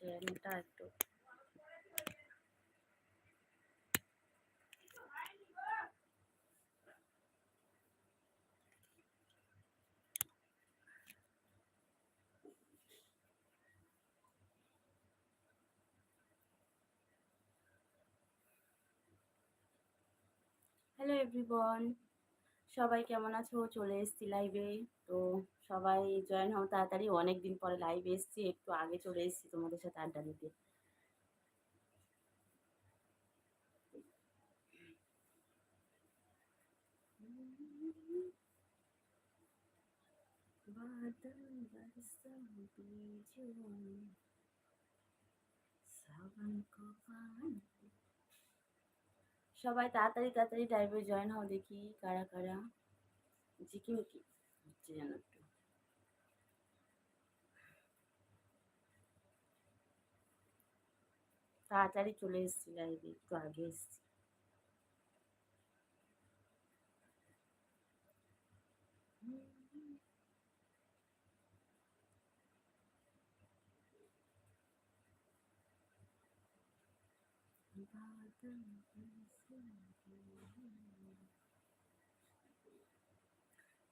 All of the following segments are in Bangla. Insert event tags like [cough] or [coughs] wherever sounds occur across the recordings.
স্ট্যান্ডটা একটু হ্যালো এভরিওয়ান সবাই কেমন আছো চলে এসেছি লাইভে তো সবাই জয়েন হও তাড়াতাড়ি অনেক দিন পরে লাইভে এসেছি একটু আগে চলে এসেছি তোমাদের সাথে আড্ডা দিতে बादल बरसा बीजों सावन को पानी সবাই তাড়াতাড়ি তাড়াতাড়ি লাইভে জয়েন হও দেখি কারা কারা। ঝিকিমিকি হচ্ছে যেন একটু। তাড়াতাড়ি চলে এসেছি লাইভে একটু আগে এসেছি।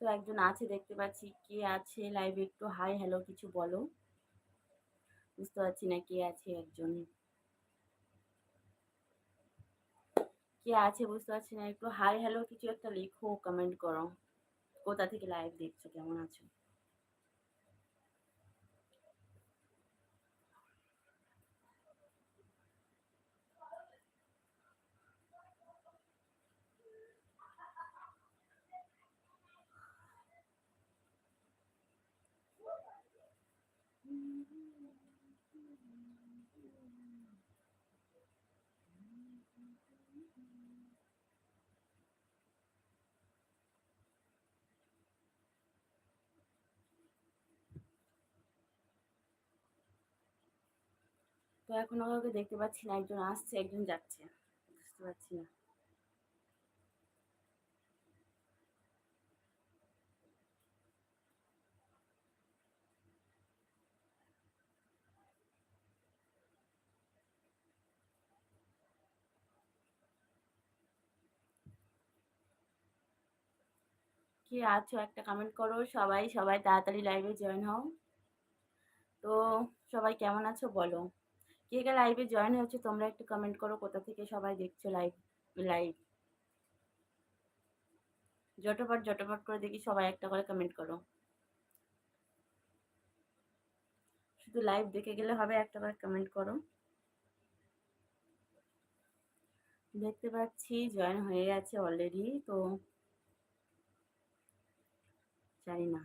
তো একজন আছে দেখতে পাচ্ছি, কে আছে লাইভে একটু হাই হ্যালো কিছু বলো। বুঝতে পারছি না কে আছে একজন। কে আছে বুঝতে পারছি না। একটু হাই হ্যালো কিছু একটা লিখো কমেন্ট করো। কোথা থেকে লাইভ দেখছ? কেমন আছো? তো এখন আমাকে দেখতে পাচ্ছি না একজন আসছে একজন যাচ্ছে। বুঝতে পারছি না। কে আছো একটা কমেন্ট করো। সবাই সবাই তাড়াতাড়ি লাইভে জয়েন হও। তো সবাই কেমন আছো বলো। কে কে লাইভে জয়েন হয়েছে তোমরা একটু কমেন্ট করো, কোথা থেকে সবাই দেখছ লাইভ লাইভ জটপট জটপট করে দেখি সবাই একটা করে কমেন্ট করো। শুধু লাইভ দেখে গেলে হবে, একটা করে কমেন্ট করো। দেখতে পাচ্ছি জয়েন হয়ে গেছে অলরেডি তো জানি না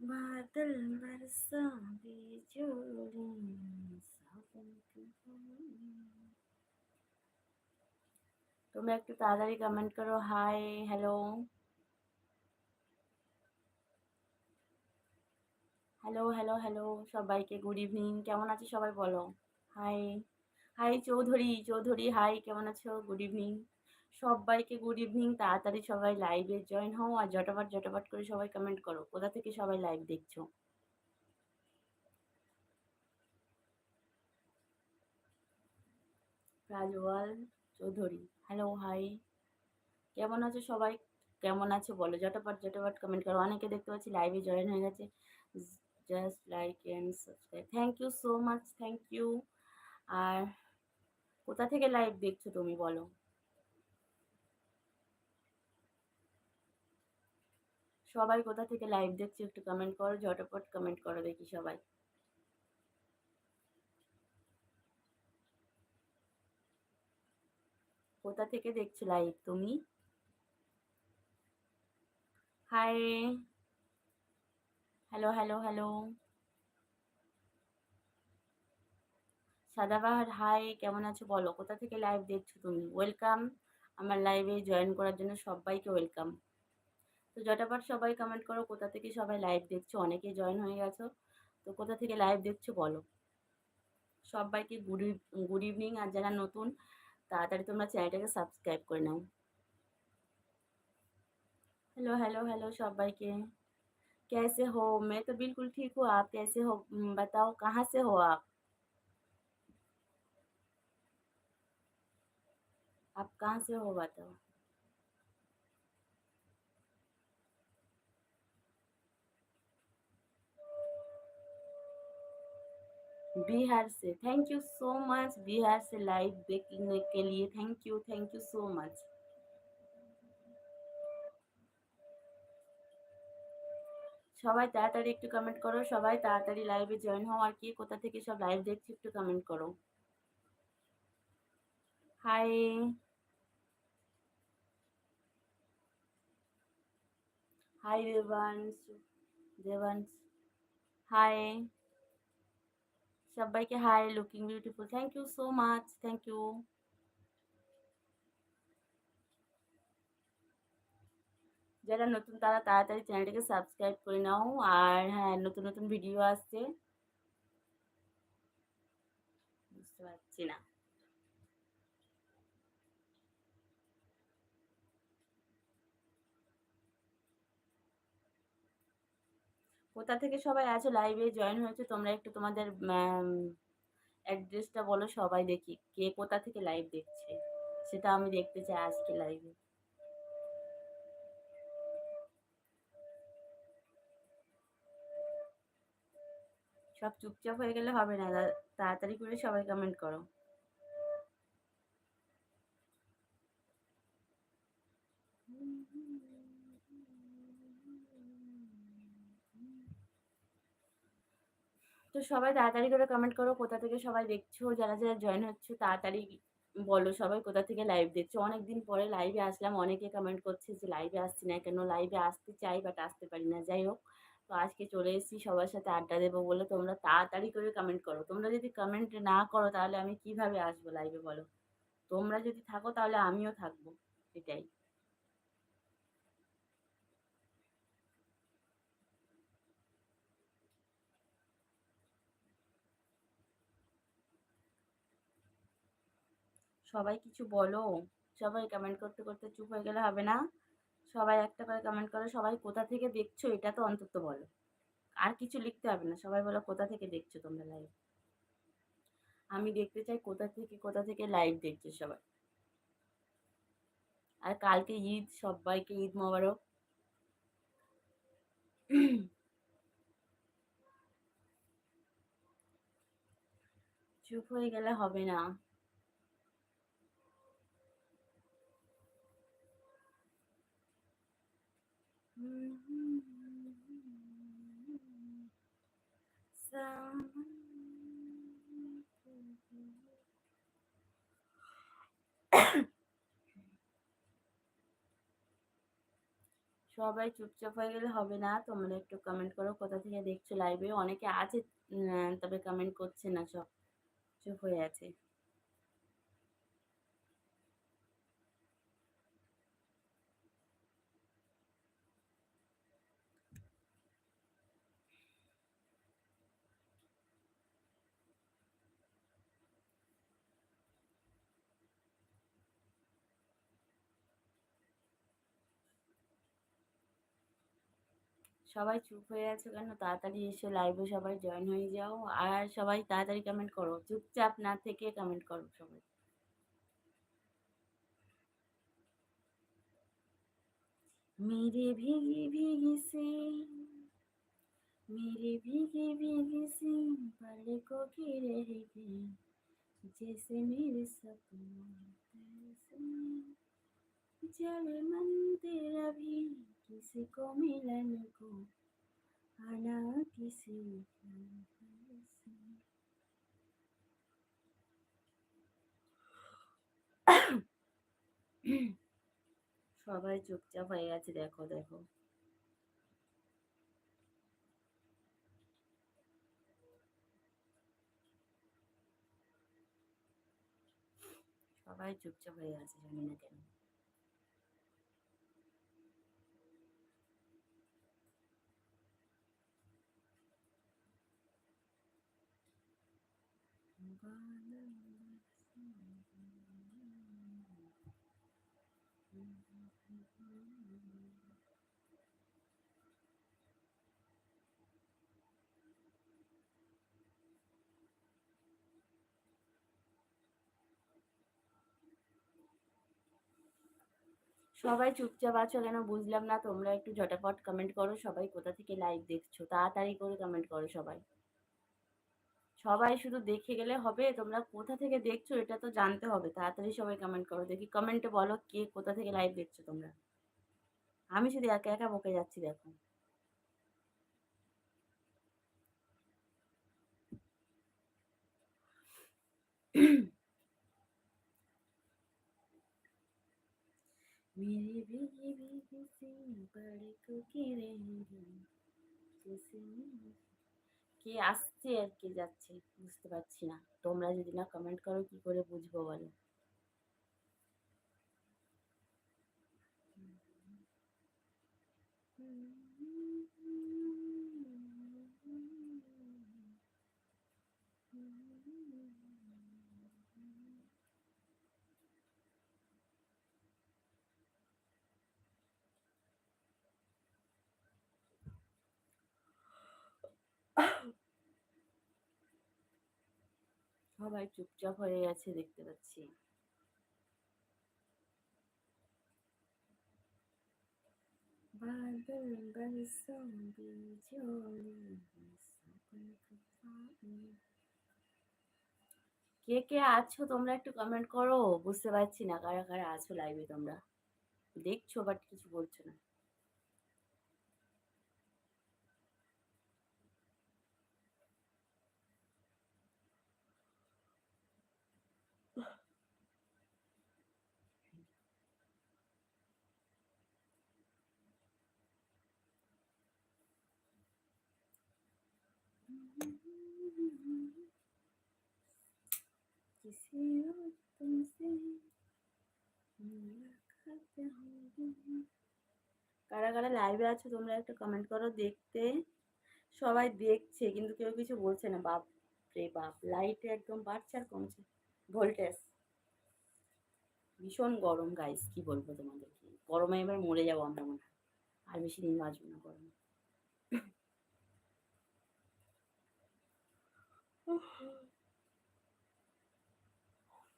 बादल बरसा बिजोली सावन की তোমরা একটু তাড়াতাড়ি কমেন্ট করো hi hello hello hello hello সবাইকে গুড ইভিনিং কেমন আছো সবাই বলো? Hi hi Chowdhury Chowdhury hi কেমন আছো? গুড ইভিনিং সবাইকে গুড ইভিনিং তাড়াতাড়ি সবাই লাইভে জয়েন হও আর জটাপট জটাপট করে সবাই কমেন্ট করো। কোথা থেকে সবাই লাইভ দেখছ? রাজওয়াল চৌধুরী হ্যালো হাই কেমন আছো সবাই? কেমন আছো বলো? জটাপট জটাপট কমেন্ট করো। অনেকে দেখতে পাচ্ছি লাইভে জয়েন হয়ে গেছে। Just like and subscribe thank you so much thank you আর কোথা থেকে লাইভ দেখছ তুমি বলো? সবাই কোথা থেকে লাইভ দেখছ একটু কমেন্ট করো, ঝটপট কমেন্ট করো দেখি সবাই। কোথা থেকে দেখছ লাইভ তুমি? Hi hello hello hello Sadabahar hi কেমন আছো বলো? কোথা থেকে লাইভ দেখছ তুমি? ওয়েলকাম আমার লাইভে জয়েন করার জন্য সবাইকে ওয়েলকাম তো জটাপাট সবাই কমেন্ট করো, কোথা থেকে সবাই লাইভ দেখছ? অনেকে জয়েন হয়ে গেছো। তো কোথা থেকে লাইভ দেখছ বলো? সবাইকে গুড গুড ইভিনিং আর যারা নতুন, তাড়াতাড়ি তোমরা চ্যানেলটাকে সাবস্ক্রাইব করে নাও। হ্যালো হ্যালো হ্যালো সবাইকে। कैसे हो? मैं तो बिल्कुल ठीक हूँ, आप कैसे हो? बताओ, कहाँ से हो आप? आप कहाँ से हो, बताओ? बिहार से। Thank you so much, Bihar से लाइव देखने के लिए। Thank you thank you so much. সবাই তাড়াতাড়ি একটু কমেন্ট করো, সবাই তাড়াতাড়ি লাইভে জয়েন হও আর কি, কোথা থেকে সব লাইভ দেখছি একটু কমেন্ট করো। Hi hi Debangsh Debangsh hi সবাইকে hi looking beautiful thank you so much thank you যারা নতুন তারা তাড়াতাড়ি চ্যানেলটিকে সাবস্ক্রাইব করে নাও। আর হ্যাঁ নতুন নতুন ভিডিও আসছে। বুঝতে পারছি না। কোথা থেকে সবাই আছো? লাইভে জয়েন হয়েছে? তোমরা একটু তোমাদের অ্যাড্রেসটা বলো, সবাই দেখি কে কোথা থেকে লাইভ দেখছে। সেটা আমি দেখতে চাই আজকে লাইভে সব চুপচাপ হয়ে গেলে হবে না। তাড়াতাড়ি করে সবাই কমেন্ট করো। তো সবাই তাড়াতাড়ি করে কমেন্ট করো, কোথা থেকে সবাই দেখছ? যারা যারা জয়েন হচ্ছে, তাড়াতাড়ি বলো সবাই কোথা থেকে লাইভ দেখছ। অনেকদিন পরে লাইভে আসলাম, অনেকে কমেন্ট করছে যে লাইভে আসছি না কেন? লাইভে আসতে চাই বাট আসতে পারি না। যাই হোক তো আজকে চলে এসেছি সবার সাথে আড্ডা দেবো বলে। তোমরা তাড়াতাড়ি করে কমেন্ট করো। তোমরা যদি কমেন্ট না করো তাহলে আমি কীভাবে আসব লাইভে বলো? তোমরা যদি থাকো তাহলে আমিও থাকব। এটাই। সবাই কিছু বলো? সবাই কমেন্ট করতে করতে চুপ হয়ে গেলে হবে না? সবাই একটা করে কমেন্ট করো, সবাই কোথা থেকে দেখছ এটা তো অন্তত বলো। আর কিছু লিখতে হবে না, সবাই বলো কোথা থেকে দেখছ তোমরা লাইভ আমি দেখতে চাই কোথা থেকে কোথা থেকে লাইভ দেখছ সবাই। আর কালকে ঈদ, সবাইকে ঈদ মোবারক। চুপ হয়ে গেলে হবে না। [coughs] সবাই চুপচাপ হয়ে গেলে হবে না। তোমরা একটু কমেন্ট করো কোথা থেকে দেখছ লাইভে অনেকে আছে তবে কমেন্ট করছে না, সব চুপ হয়ে আছে। সবাই চুপ হয়ে আছে কেন তাড়াতাড়ি এসে লাইভে সবাই জয়েন হয়ে যাও আর সবাই তাড়াতাড়ি কমেন্ট করো চুপচাপ না থেকে কমেন্ট করো সবাই मेरे भीगी भीगी से मेरे भीगी भीगी से पलकों की रह गई जैसे मेरे सपनों जल मन तेरा भी किसी को मिलन को आना किसी সবাই চুপচাপ হয়ে গেছে দেখো দেখো সবাই চুপচাপ হয়ে গেছে জানি না কেন সবাই চুপচাপ আছো কেন? বুঝলাম না, তোমরা একটু ঝটাফট কমেন্ট করো, সবাই কোথা থেকে লাইভ দেখছ? তাড়াতাড়ি করে কমেন্ট করো সবাই। সবাই শুধু দেখে গেলে হবে তোমরা কোথা থেকে দেখছো এটা তো জানতে হবে তাড়াতাড়ি সবাই কমেন্ট করো দেখি কমেন্টে বলো কে কোথা থেকে লাইভ দেখছো তোমরা আমি শুধু একা একা বকে যাচ্ছি দেখো मेरी भीगी भीगी सी पड़कों की रहेंगी কে আসছে আর কে যাচ্ছে, বুঝতে পারছি না। তোমরা যদি না কমেন্ট করো, কি করে বুঝব বলো? সবাই চুপচাপ হয়ে গেছে, দেখতে পাচ্ছি। কে কে আছো তোমরা একটু কমেন্ট করো, বুঝতে পারছি না কারা কারা আছো লাইভে তোমরা। দেখছ বাট কিছু বলছো না। কারা কারা লাইভে আছো, তোমরা একটা কমেন্ট করো, দেখতে। সবাই দেখছে, কিন্তু কেউ কিছু বলছে না। বাপ রে বাপ লাইট একদম বাড়ছে আর কমছে। ভোল্টেজ ভীষণ গরম গাইস কি বলব তোমাদেরকে? গরমে এবার মরে যাব আমরা মনে হয়। আর বেশি দিন বাঁচবো না গরমে।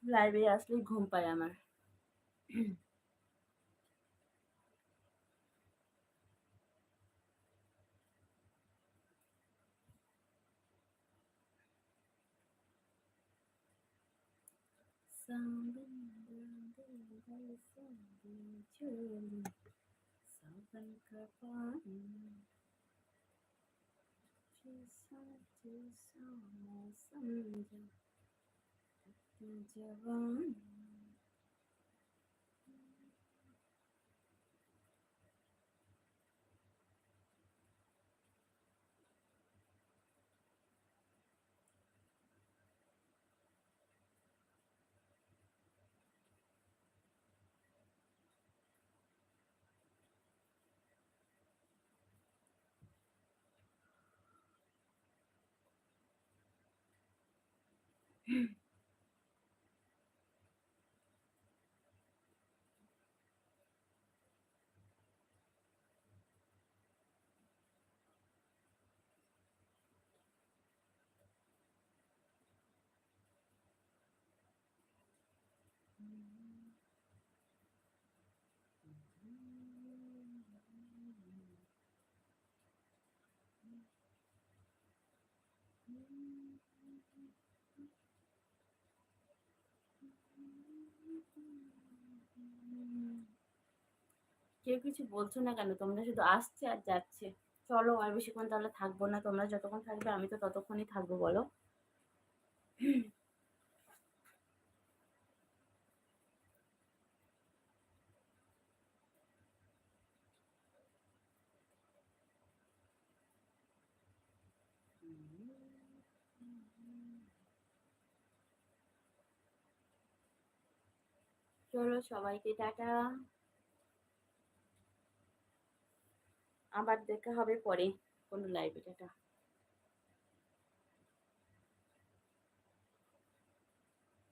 লাইব্রেরি আসলেই ঘুম পায় আমার Thank you. पानी কেউ কিছু বলছো না কেন? তোমরা শুধু আসছে আর যাচ্ছে। চলো আর বেশিক্ষণ তাহলে থাকব না। তোমরা যতক্ষণ থাকবে, আমি তো ততক্ষণই থাকব, বলো। চলো সবাইকে টাটা। আবার দেখা হবে পরে কোনো লাইভে টাটা।